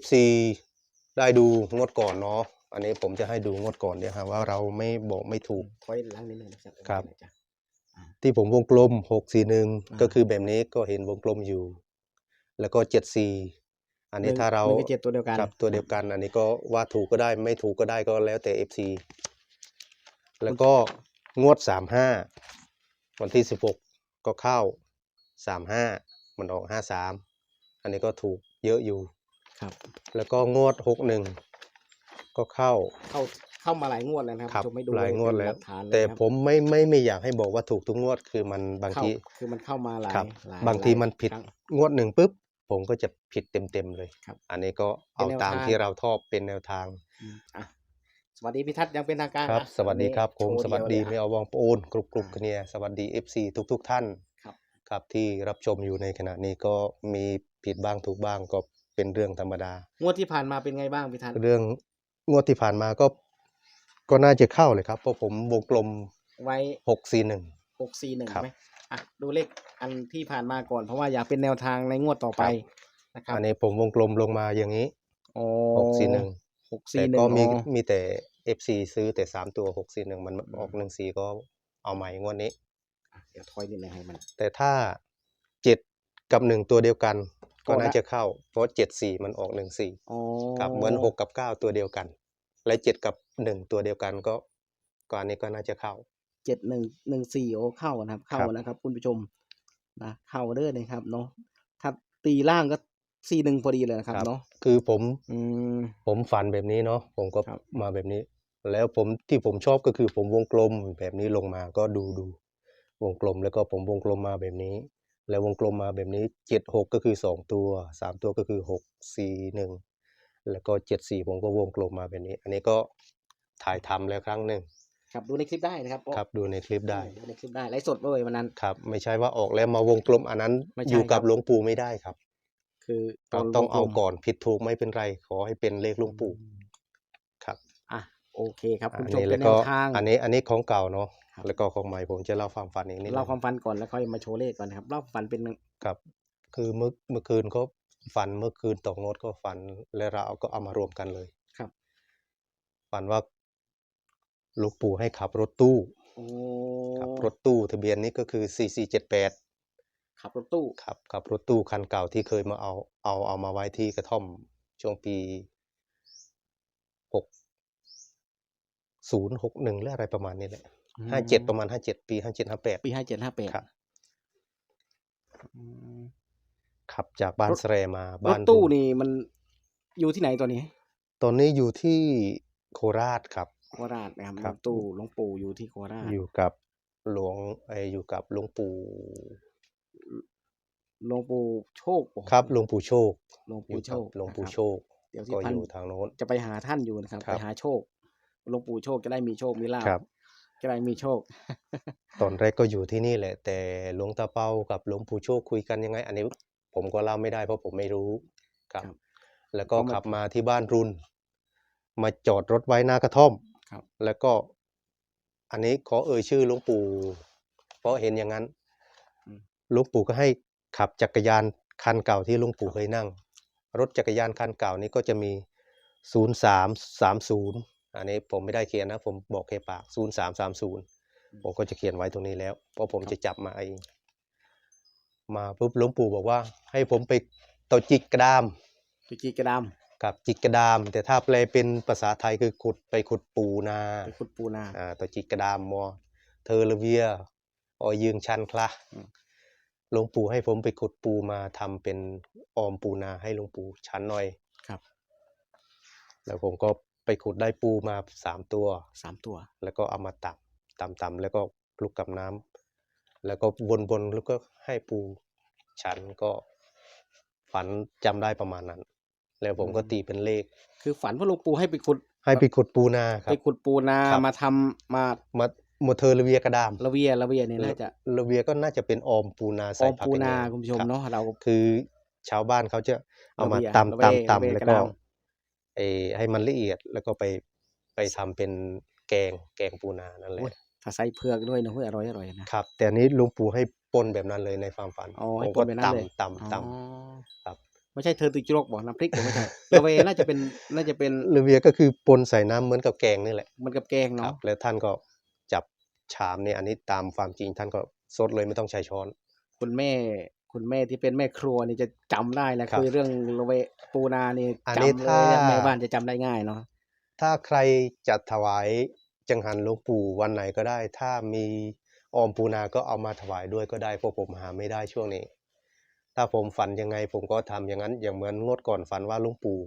FC ได้ดูงวดก่อนเนาะอันนี้ผมจะให้ดูงวดก่อนเนี่ยครับว่าเราไม่บอกไม่ถูก ถอยหลังนิดนึงนะครับครับ จ้ะ ที่ผมวงกลมหกสี่หนึ่งอ่า ก็คือแบบนี้ก็เห็นวงกลมอยู่ แล้วก็เจ็ดสี่อันนี้หงถ้าเราหนึ่งกับเจ็ดตัวเดียวกันครับตัวเดียวกัน อันนี้ก็ว่าถูกก็ได้ไม่ถูกก็ได้ก็แล้วแต่ FC แล้วก็งวดสามห้าวันที่สิบหกก็เข้าสามห้ามันออกห้าสามอันนี้ก็ถูกเยอะอยู่ ครับ แล้วก็งวดหกหนึ่งก็เข้าเข้าเข้ามาหลายงวดแล้วนะคครัรับบชมไม่ดูหลายงวดแล้ว เป็นกฐานเยแต่นะครับผมไม่ไม่ไม่อยากให้บอกว่าถูกทุกงวดคือมันบางเข้าทีคือมันเข้ามาหลายครับ หลายบางทีหลายมันผิด ครั้ง งวดหนึ่งปุ๊บผมก็จะผิดเต็มๆเลย ครับอันนี้ก็เอาเป็นแนวตามทาง ที่เราชอบเป็นแนวทางอืมอะสวัสดีพี่ทัศน์ยังเป็นทางการครับ นะสวัสดีครับผมโชสวัสดีเยไม่เลยเอาวองปูนกรุบกรุบอ่ากันเนี่ยสวัสดี FC ทุกๆท่านครับ ครับที่รับชมอยู่ในขณะนี้ก็มีผิดบ้างถูกบ้างก็ เป็นเรื่องธรรมดางวดที่ผ่านมาเป็นไงบ้างพี่ทัศน์เรื่องงวดที่ผ่านมาก็ ก็น่าจะเข้าเลยครับเพราะผมวงกลมไว้6 4 1หกสี่หนึ่งครับ ไหมอะดูเลขอันที่ผ่านมาก่อน เพราะว่าอยากเป็นแนวทางในงวดต่อไปนะครับอันนี้ผมวงกลมลงมาอย่างนี้โอ้6 4 1หกแต่สี่หนึ่งก็มีอ๋อมีแต่ FC ซื้อแต่3ตัว6 4 1มันออกอืม1 4ก็เอาใหม่งวดนี้อะเดี๋ยวถอยนิดนึงให้มัน แต่ถ้า7กับ1ตัวเดียวกัน ก็ก็น่าได้จะเข้า เพราะ7 4มันออก1 4อ๋อกับเหมือน6กับ9ตัวเดียวกัน และ7กับ1ตัวเดียวกันก็ก็อันนี้ก็น่าจะเข้าเจ็ดหนึ่งหนึ่งสี่โอ้เข้านะครับ เข้าครับนะครับ คุณผู้ชมนะเข้าเด้อนะครับเนาะถ้าตีล่างก็สี่หนึ่งพอดีเลยนะครับเนาะคือผมอืมผมฝันแบบนี้เนาะผมก็ครับมาแบบนี้ แล้วผมที่ผมชอบก็คือผมวงกลมแบบนี้ลงมาก็ดูดูวงกลมแล้วก็ผมวงกลมมาแบบนี้ แล้ววงกลมมาแบบนี้เจ็ดหกก็คือสองตัวสามตัวก็คือหกสี่หนึ่งแล้วก็เจ็ดสี่ผมก็วงกลมมาแบบนี้ อันนี้ก็ถ่ายทำแล้วครั้งหนึ่งครับดูในคลิปได้นะครับครับดูในคลิปได้ดูในคลิปได้ไลฟ์สดด้วยวันนั้นครับ ไม่ใช่ว่าออกแล้วมาวงกลมอันนั้นไม่ใช่อยู่กับครับหลวงปู่ไม่ได้ครับ คือเรานต้องวกลเอามก่อนผิดถูกไม่เป็นไร ขอให้เป็นเลขหลวงปู่ครับอะโอเคครับคุณอันผู้ชมนี้เป็แล้นวแนก็วทางอันนี้อันนี้ของเก่าเนาะครับ แล้วก็ของใหม่ผมจะเล่าความฝันอีกนิดเล่านึงความฝันก่อนแล้วค่อยมาโชว์เลขก่อนนะครับเล่าความฝันเป็นครับ คือเมื่อเมื่อคืนก็ฝันเมื่อคืนตกงดก็ฝันแล้วเราก็เอามารวมกันเลยครับ ฝันว่าหลูกปู่ให้ขับรถตู้โอ้ขับรถตู้ทะเบียนนี้ก็คือ 4478ขับรถตู้ครับขับรถตู้คันเก่าที่เคยมาเอาเอาเอามาไว้ที่กระท่อมช่วงปีหกศูนย์หกหนึ่งหรืออะไรประมาณนี้แหละ ห้าเจ็ดประมาณห้าเจ็ดปีห้าเจ็ดห้าแปดปีห้าเจ็ดห้าแปดครับขับจากบ้านรถแสรมารบ้าถนตู้รุงนี่มันอยู่ที่ไหนตัวนี้ ตอนนี้อยู่ที่โคราชครับ โคราชนะครับครรับถตู้หลวงปู่อยู่ที่โคราชอยู่กับหลวงไอออยู่กับหลวงปู่หลวงปู่โชคโอ้โหครับหลวงปู่โชคหลวงอยู่ปู่โชกับคหลวงปู่นะครับโชคเดี๋ยวที่ก็พัอนยู่ทางโน้นจะไปหาท่านอยู่นะครับครับ ไปหาโชคหลวงปู่โชคจะได้มีโชคมีลาภ กใคยมีโชค ตอนแรกก็อยู่ที่นี่แหละ แต่หลวงตาเปากับหลวงปู่โชคคุยกันยังไง อันนี้ผมก็เล่าไม่ได้เพราะผมไม่รู้ครับ แล้วก็ขับมาที่บ้านรุน มาจอดรถไว้หน้ากระท่อมครับ แล้วก็อันนี้ขอเอ่ยชื่อหลวงปู่ เพราะเห็นอย่างนั้นหลวงปู่ก็ให้ขับจักรยานคันเก่าที่หลวงปู่เคยนั่ง รถจักรยานคันเก่านี้ก็จะมีศูนย์สามสามศูนย์ อันนี้ผมไม่ได้เขียนนะ ผมบอกแค่ปากศูนย์สามสามศูนย์ผมก็จะเขียนไว้ตรงนี้แล้ว เพราะผมจะจับมาเอง มาปุ๊บหลวงปู่บอกว่า ให้ผมไปต่อจิกกระดามตุจีกระดามกับจิกกระดาม แต่ถ้าแปลเป็นภาษาไทยคือขุดไปขุดปูนาไปขุดปูนาอ่าต่อจิกกระดามมอ เธอละเวียออยืงชันคละอืมหลวงปู่ให้ผมไปขุดปูมาทำเป็นออมปูนาให้หลวงปู่ชั้นหน่อยครับ แล้วผมก็ ไปขุดได้ปูมาสามตัว สามตัว แล้วก็เอามาตักตำตำแล้วก็คลุกกับน้ำแล้วก็วนบนแล้วก็ให้ปูฉันก็ฝันจำได้ประมาณนั้น แล้วผมก็อืมตีเป็นเลข คือฝันว่าหลวงปู่ให้ไปขุด ให้ไปขุดปูนาครัไปบขุดปูนาครับ มาทำมามาโมเทอร์ละเวียกระดามละเวียละเวียเนี่ยน่าจะละเวียก็น่าจะเป็นออมปูนาอใส่อมผักปูกระนาเยงคุณผู้ชมรับเนาะเรา คือชาวบ้านเขาจะเอามาละเวียตำละเวียตำละเวียตำแล้วกระก็ดามไอ ให้มันละเอียดแล้วก็ไปไปทำเป็นแกงแกงปูนานั่นแหละโอ้ยถ้าใส่เผือกด้วยนะเฮ้ยอร่อยอร่อยนะครับ แต่อันนี้หลุงปู่ให้ปนแบบนั้นเลยในความฝันอ๋อให้ผมปนแบบนั้นเลยตำตำตอ๋อำครับไม่ใช่เธอตุจิโรกบอกน้ำพริกผมไม่ใช่ระเวน่าจะเป็นน่าจะเป็นหรือเวียก็คือปนใส่น้ำเหมือนกับแกงนี่แหละเหมันกับแกงครัเนาะบแล้วท่านก็จับชามเนี่ยอันนี้ตามความจริงท่านก็ซดเลยไม่ต้องใช้ช้อน คุณแม่ คุณแม่ที่เป็นแม่ครัวนี่จะจำได้แหละครับคือเรื่องระเวปูนานี่อันนี้จำเลยถ้าแม่บ้านจะจำได้ง่ายเนาะถ้าใครจะถวายจังหันหลวงปู่วันไหนก็ได้ ถ้ามีออมปูนาก็เอามาถวายด้วยก็ได้เพราะผมหาไม่ได้ช่วงนี้ ถ้าผมฝันยังไงผมก็ทำอย่างนั้น อย่างเหมือนงวดก่อนฝันว่าหลวงปู่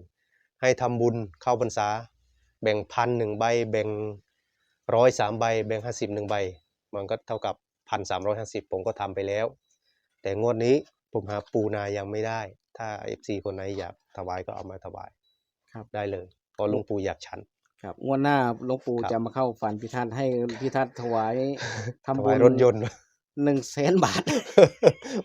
ให้ทำบุญเข้าพรรษา แบ่งพันหนึ่งใบ แบ่งร้อยสามใบ แบ่งห้าสิบหนึ่งใบ มันก็เท่ากับพันสามร้อยห้าสิบผมก็ทำไปแล้ว แต่งวดนี้ผมหาปูนายังไม่ได้ ถ้าเอฟซีคนไหนอยากถวายก็เอามาถวายครับได้เลยเพราะหลวงปู่อยากฉัน ครับงวดหน้าหลวงปู่ครับ จะมาเข้าฝันพิทัศน์ให้พิทัศน์ถวายทำถบุวายญรถยนต์ หนึ่งแสนบาท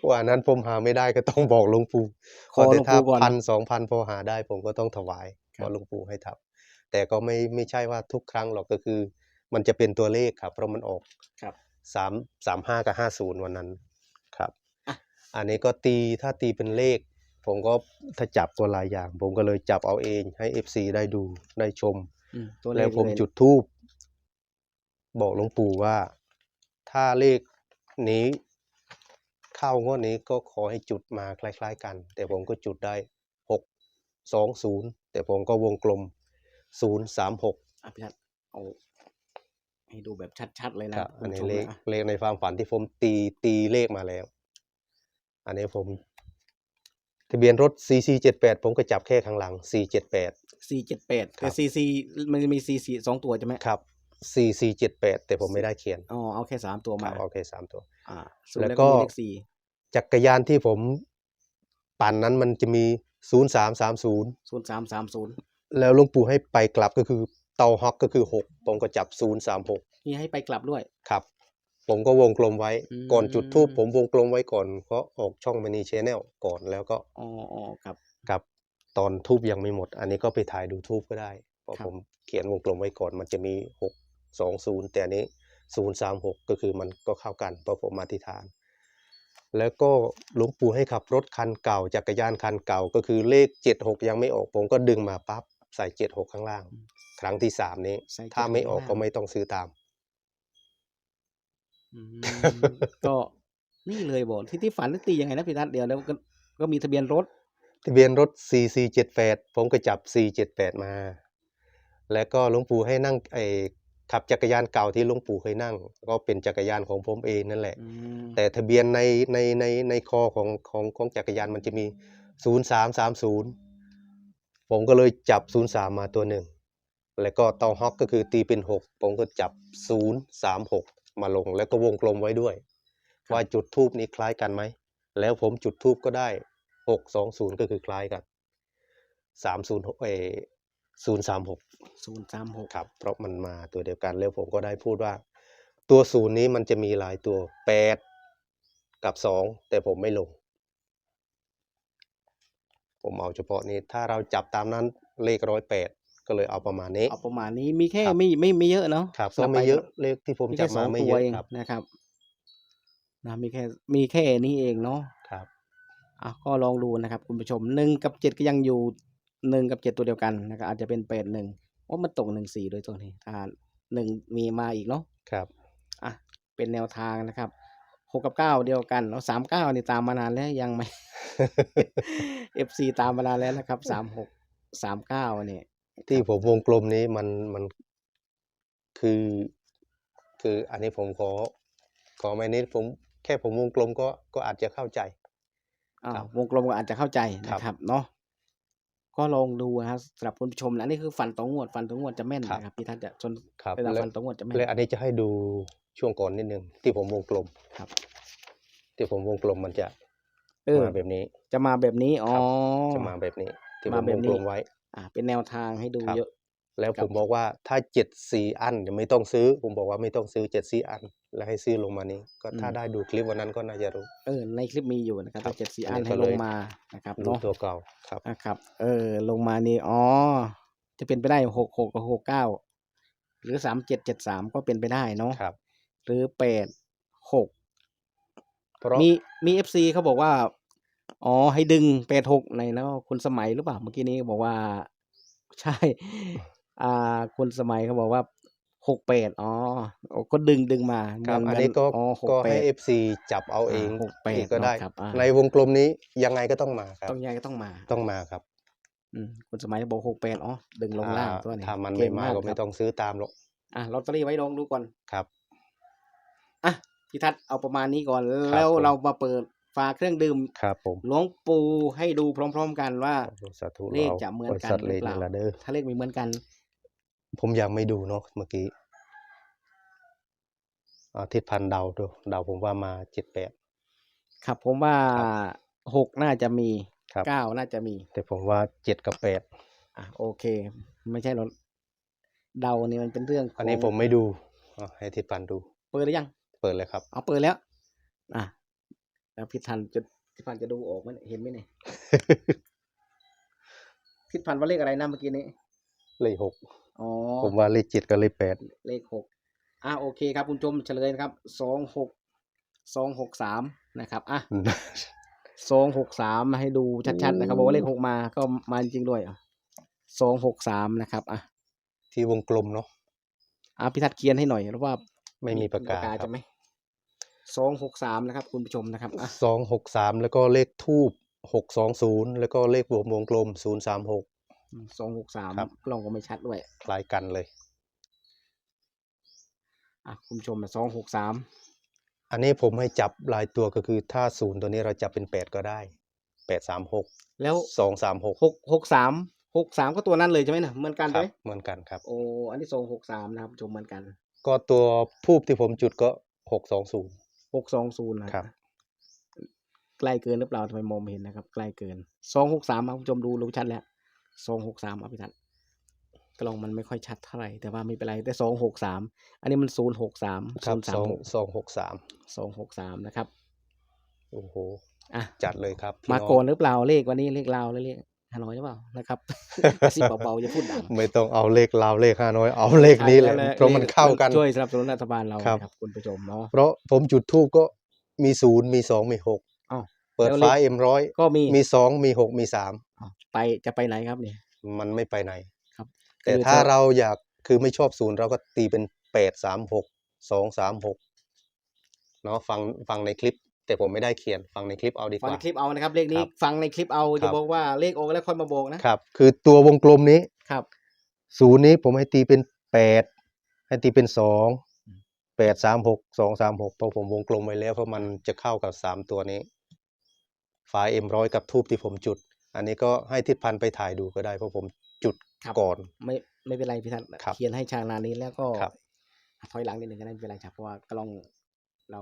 ว่านั้นผมหาไม่ได้ก็ต้องบอกหลวงปู่ขอแต่หลวงถ้าปู่ก่อนพันสองพันพอหาได้ผมก็ต้องถวายครับเพราะหลวงปู่ให้ทำแต่ก็ไม่ไม่ใช่ว่าทุกครั้งหรอกก็คือ มันจะเป็นตัวเลขครับเพราะมันออกครับ สามสามห้ากับห้าศูนย์วันนั้นครับ อะอันนี้ก็ตีถ้าตีเป็นเลข ผมก็ถ้าจับตัวหลายอย่าง ผมก็เลยจับเอาเองให้เอฟซีได้ดูได้ชม อืมตัวเลแล้ขวผมเลยจุดธูปบอกหลวงปู่ว่า ถ้าเลขนี้ เข้างวดนี้ก็ขอให้จุดมาคล้าย ๆ กัน แต่ผมก็จุดได้หกสองศูนย์แต่ผมก็วงกลมศูนย์สามหกอะพิทัศน์เอาให้ดูแบบชัดๆเลยคนะรับ อันนี้คุณเลผู้ขชมนะเลขในความฝันที่ผมตีตีเลขมาแล้ว อันนี้ผม ทะเบียนรถ CC เจ็ดแปดผมก็จับแค่ข้างหลัง C เจ็ดแปดสี่เจ็ดแปดครัแต่บซีซีมันจะมีซีซีสองตัวใช่ไหมครับ CC เจ็ดแปดแต่ผมไม่ได้เขียนอ๋อเอาแค่สามตัวคมารับโอเคสามตัว อ่าส่วนแล้วแล้วก็ก็ มีเลขสี่จักรยานที่ผมปั่นนั้นมันจะมีศูนย์สามสามศูนย์ศูนย์สามสามศูนย์แล้วหลุงปู่ให้ไปกลับก็คือเตาฮอกก็คือหกผมก็จับศูนย์สามหกนี่ให้ไปกลับด้วย ครับ ผมก็วงกลมไว้ อืม ก่อนจุดทูปผมวงกลมไว้ก่อนเพราะออกช่องมินิชแนลก่อนแล้วก็อ๋ออ๋อครับ กับตอนทูบยังไม่หมด อันนี้ก็ไปถ่ายดูทูบก็ได้เพราะครับ ผมเขียนวงกลมไว้ก่อน มันจะมีหกสองศูนย์แต่อันนี้ศูนย์สามหกก็คือมันก็เข้ากันเพราะผมมาที่ฐาน แล้วก็หลวงปู่ให้ขับรถคันเก่าจักรยานคันเก่าก็คือเลขเจ็ดหกยังไม่ออกผมก็ดึงมาปั๊บใส่เจ็ดหกข้างล่าง ครั้งที่สามนี้ ใส่7ถ้าไม่ออกข้างก็ล่างไม่ต้องซื้อตามอืม ก็นี่เลยบอกที่ที่ฝันตียังไงนะพี่ทัศน์เดี๋ยวแล้วก็ก็มีทะเบียนรถ ทะเบียนรถ CC 7 8 ผมก็จับ C 7 8 มา แล้วก็หลวงปู่ให้นั่งไอ้ขับจักรยานเก่าที่หลวงปู่เคยนั่ง ก็เป็นจักรยานของผมเองนั่นแหละอืมแต่ทะเบียนในในในในคอของของของจักรยานมันจะมี 0330 ผมก็เลยจับ 03 มาตัวหนึ่ง แล้วก็เตาฮอกก็คือตีเป็น 6 ผมก็จับ 036 มาลงแล้วก็วงกลมไว้ด้วย ว่าจุดทูปนี้คล้ายกันไหม แล้วผมจุดทูปก็ได้620ก็คือคล้ายกัน306เอ036ศูนย์สามหกครับ เพราะมันมาตัวเดียวกันแล้วผมก็ได้พูดว่า ตัวศูนย์นี้มันจะมีหลายตัว8กับ2แต่ผมไม่ลง ผมเอาเฉพาะนี้ถ้าเราจับตามนั้นเลขร้อยแปด ก็เลยเอาประมาณนี้เอาประมาณนี้มีแค่ครับไม่ไม่ไม่เยอะเนาะครับสลัก็บไม่ปเยอะสลับเลขที่ผมมีจัแค่บสอมางไม่ตัเยวอะเองครับนะครับนะมีแค่มีแค่นี้เองเนาะครับอะก็ลองดูนะครับ คุณผู้ชมหนึ่งกับเจ็ดก็ยังอยู่หนึ่งกับเจ็ดตัวเดียวกันนะครับอาจจะเป็นแปดหนึ่งโอ้มันตกหนึ่งสี่โดยตัวนี้ถ้าหนึ่งมีมาอีกเนาะครับอะเป็นแนวทางนะครับหกกับเก้าเดียวกันแล้วสามเก้านี่ตามมานานแล้วยังไม่เอฟซีตามมานานแล้วนะครับสามหกสามเก้าเนี่ย ที่ผมวงกลมนี้มันมันคือ คืออันนี้ผมขอ ขอไม่นิดผมแค่ผมวงกลมก็ก็อาจจะเข้าใจอ่าครับ วงกลมก็อาจจะเข้าใจครับ นะครับเนาะก็ลองดูนะครับสำหรับคุณผู้ชมนะอันนี่คือฟันตองงวดฟันตองงวดจะแม่นนะครับพี่ทัศน์จะจนครับเวลาและฟันตองงวดจะแม่น และอันนี้จะให้ดูช่วงก่อนนิดนึงที่ผมวงกลมครับ ที่ผมวงกลมมันจะเออมาแบบนี้ จะมาแบบนี้อ๋อ จะมาแบบนี้ ที่ผมามแบบวงนี้ กลมไว้ อ่าเป็นแนวทางให้ดูครับ เยอะ แล้วครัผบ มบอกว่าถ้าเจ็ดสี่อันจะไม่ต้องซื้อ ผมบอกว่าไม่ต้องซื้อเจ็ดสี่อัน แล้วให้ซื้อลงมานี้ ก็ถ้าได้ดูคลิปวันนั้นก็น่าจะรู้ เออในคลิปมีอยู่นะครับครับแต่เจ็ดสี่อัอันนนี้ให้ก็ลเลงยมานะครับรู้เนาะตัวเก่าครับ นะครับเออลงมานี่อ๋อจะเป็นไปได้หกหกกับหกเก้าหรือสามเจ็ดเจ็ดสามก็เป็นไปได้เนาะครับ หรือแปดหกเพราะมีมีเอฟซีเขาบอกว่า อ๋อ ให้ดึงแปดหกในแล้วคุณสมัยหรือเปล่าเมื่อกี้นี้บอกว่า ใช่ อ่า คุณสมัยเขาบอกว่าหกแปดอ๋อโอ้ก็ดึงดึงมาครับเหมือันนี้ก็อ๋อหกก็แปให้ดเอฟซีจับเอาเองหกแปดอีกก็ได้เนาะครับอ่าในวงกลมนี้ยังไงก็ต้องมาครับ ต้องยังไงก็ต้องมา ต้องมาครับอืมคุณสมัยบอกหกแปดอ๋อดึงลงล่างอ่าตัวนี้ถ้ามันเก่ไม่งมาก็คไม่รับต้องซื้อตามหรอกอะลอตเตอรี่ไว้ลองดูก่อนครับอะพี่ทัศน์เอาประมาณนี้ก่อนครับแล้วผมเรามาเปิด ฝาเครื่องดื่มครับผมหลวงปู่ให้ดูพร้อม ๆ กันว่าสาธุเลขราจะเหมือนบริกันษัทหรือเลขเปล่านี่ละเด้อถ้าเลขไม่เหมือนกัน ผมยังไม่ดูเนาะเมื่อกี้อาทิตย์พันธุ์เดาดูเดาผมว่ามาเจ็ดแปดครับผมว่าครับหกน่าจะมีครับเก้าน่าจะมี แต่ผมว่าเจ็ดกับแปดอะโอเค ไม่ใช่หรอกเดานี่มันเป็นเรื่องขงอันนี้ผมไม่ดูอะให้ทิศพันธุ์ดู เปิดหรือยัง เปิดเลยครับ เอาเปิดแล้ว อะ แล้วพิธันจะพิธันจะดูออกไหมเนี่ยเห็นไหมเนี่ยพิธันว่าเลขอะไรนะเมื่อกี้นี้เลขหกอ๋อผมว่าเลขเจ็ดกับเลขแปดเลขหกอะโอเคครับคุณผู้ชมเฉลยนะครับสองหกสองหกสามนะครับอะสองหกสามให้ดูชัดๆนะครับบอกว่าเลขหกมาก็มาจริงๆด้วยอะสองหกสามนะครับอะที่วงกลมเนาะอะพิทัศน์เขียนให้หน่อยแล้วว่า ไม่มีปากกาครัจะบไหม สองหกสามนะครับ คุณผู้ชมนะครับอะสองหกสามแล้วก็เลขทูบหกสองศูนย์แล้วก็เลขบวกวงกลมศูนย์สามหก สองหกสามครับ กล้องก็ไม่ชัดด้วยคล้ายกันเลย อะคุณผู้ชมสองหกสามอันนี้ผมให้จับลายตัวก็คือถ้าศูนย์ตัวนี้เราจับเป็นแปดก็ได้แปดสามหกแล้วสองสามหกหกหกสามหกสามก็ตัวนั้นเลยใช่ไหมนะเหมือนกันคใช่รัไหมเหมือนกันครับ โอ้อันที่สองหกสามนะครับคุณผู้ชมเหมือนกัน ก็ตัวทูบที่ผมจุดก็หกสองศูนย์ หกสองศูนย์นะครับ ใกล้เกินหรือเปล่าทำไมมองไม่เห็นนะครับ ใกล้เกินสองหกสามคุณผู้ชมดูรู้ชัดแล้วสองหกสามอภิทัศน์กล้องมันไม่ค่อยชัดเท่าไหร่แต่ว่าไม่เป็นไรแต่สองหกสามอันนี้มันศูนย์หกสามครัศูบนย์สาสมองหกสองหกสามสองหกสามนะครับ โอ้โหอะจัดเลยครับพี่มาน้องโกนหรือเปล่าเลขวันนี้เลขลาวแล้วเลข ฮานอยหรือเปล่านะครับกระซิบเบาๆจะพูดดังไม่ต้องเอาเลขลาวเลขห้าน้อย เอาเลขนี้แหละใช่เพราะมันเข้ากันช่วยสนับสนุนรัฐบาลเราครับนะครับคุณผู้ชมเนาะเพราะผมจุดทูบก็มีศูนย์มีสองมีหกอ้าวเปิดแล้วเลขฟ้าเอ็มร้อยก็มีมีสองมีหกมีสามอ้าวไปจะไปไหนครับเนี่ย มันไม่ไปไหนครับ แต่คือถ้าถ้าเราอยากคือไม่ชอบศูนย์เราก็ตีเป็นแปดสามหกสองสามหกเนาะฟังฟังในคลิป แต่ผมไม่ได้เขียนฟังในคลิปเอาดีกฟังว่า ในคลิปเอานะครับเลขนี้ครับฟังในคลิปเอาครัจะบ บอกว่าเลขออกแล้วค่อยมาบอกนะครับ คือตัววงกลมนี้ครับ ศูนย์นี้ผมให้ตีเป็นแปดให้ตีเป็นสองอืมแปดสามหกสองสามหกเพราะผมวงกลมไว้แล้วเพราะมันจะเข้ากับสามตัวนี้ฟ้าเอ็มร้อยกับทูบที่ผมจุด อันนี้ก็ให้ทิศพันธ์ไปถ่ายดูก็ได้เพราะผมจุดครับ ก่อน ไม่ไม่เป็นไรพี่ทัศน์ครับเขียนให้ชางนานี้แล้วก็ครับ ถอยหลังนิดหนึ่งก็ได้ไม่เป็นไรครับเพราะว่ากล้องเรา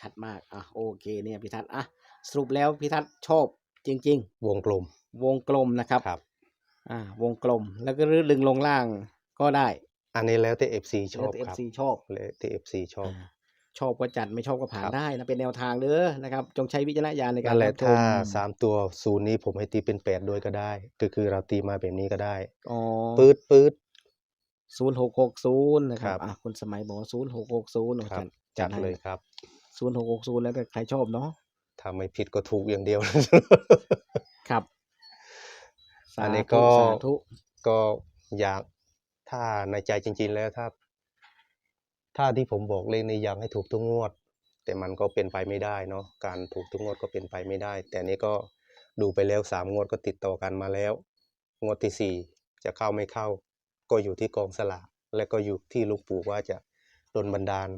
ชัดมากอะโอเคเนี่ยพี่ทัศน์อะสรุปแล้วพี่ทัศน์ชอบจริงวงกลมๆวงกลมนะครับครับ อ่าวงกลมแล้วก็ดึงลงล่างก็ได้ อันนี้แล้วแต่เอฟซีชแล้อวบแต่เอครับซีชอบ แล้วแต่เอฟซีชอบ อ่าชอบก็จัดไม่ชอบก็ผ่านครับ ได้นะเป็นแนวทางเด้อนะครับ จงใช้วิจารณญาณในการนั่นแหละรับชถ้ามสามตัวศูนย์นี้ผมให้ตีเป็นแปดด้วยก็ได้ ก็คือเราตีมาแบบนี้ก็ได้อ๋อปืดปืด ศูนย์หกหกศูนย์นะครัครับบ อะคุณสมัยบอกศูนย์หกหกศูนย์ครับ จัดเลยครับ ศูนย์หกหกศูนย์แล้วแต่ใครชอบเนาะถ้าไม่ผิดก็ถูกอย่างเดียว ครับอันนี้สาธุก็สาธุก็อยากถ้าในใจจริง ๆ แล้วถ้า ถ้าที่ผมบอกเลขนี้อยากให้ถูกทุกงวด แต่มันก็เป็นไปไม่ได้เนาะการถูกทุกงวดก็เป็นไปไม่ได้ แต่อันนี้ก็ดูไปแล้วสามงวดก็ติดต่อกันมาแล้ว งวดที่สี่จะเข้าไม่เข้า ก็อยู่ที่กองสลากและก็อยู่ที่หลูกปู่ว่าจะดลบันดาล